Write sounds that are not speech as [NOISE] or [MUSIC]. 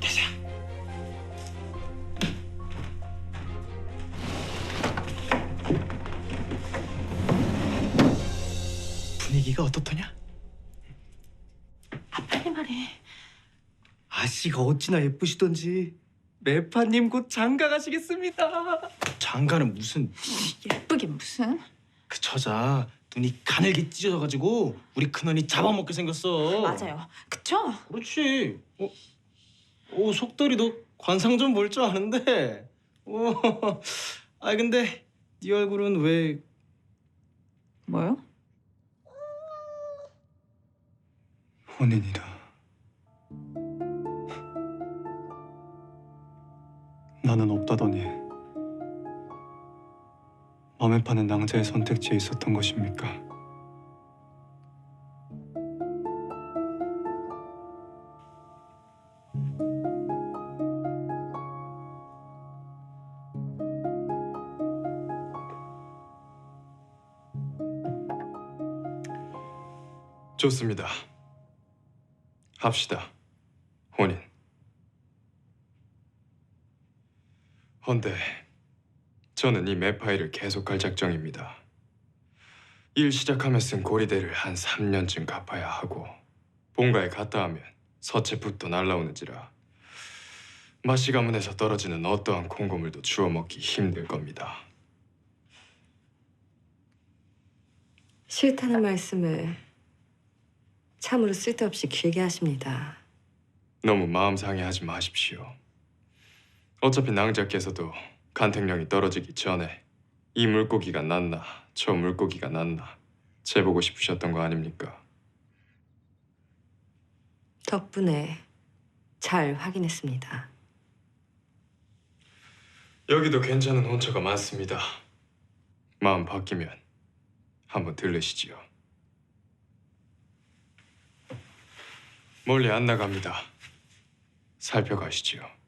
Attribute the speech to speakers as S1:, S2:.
S1: 대장. 분위기가 어떻더냐?
S2: 아, 빨리 말해.
S1: 아씨가 어찌나 예쁘시던지 매파님 곧 장가 가시겠습니다. 장가는 무슨
S2: 예쁘긴 무슨?
S1: 그 처자 눈이 가늘게 찢어져가지고 우리 큰언니 잡아먹게 생겼어.
S2: 맞아요. 그쵸?
S1: 그렇지. 어, 오 속돌이도 관상 좀 볼 줄 아는데. [LAUGHS] 오, 아 근데 네 얼굴은 왜
S2: 뭐요?
S3: 혼인이다. 나는 없다더니 맘에 파는 낭자의 선택지에 있었던 것입니까?
S4: 좋습니다. 합시다. 혼인. 헌데 저는 이 매파이를 계속할 작정입니다. 일 시작하며 쓴 고리대를 한 3년쯤 갚아야 하고 본가에 갔다 하면 서체풋도 날라오는지라 마시 가문에서 떨어지는 어떠한 콩고물도 주워 먹기 힘들 겁니다.
S5: 싫다는 말씀을 참으로 쓸데없이 길게 하십니다.
S4: 너무 마음 상해하지 마십시오. 어차피 낭자께서도 간택령이 떨어지기 전에 이 물고기가 낫나 저 물고기가 낫나 재보고 싶으셨던 거 아닙니까?
S5: 덕분에 잘 확인했습니다.
S4: 여기도 괜찮은 혼처가 많습니다. 마음 바뀌면 한번 들르시지요. 멀리 안 나갑니다. 살펴가시지요.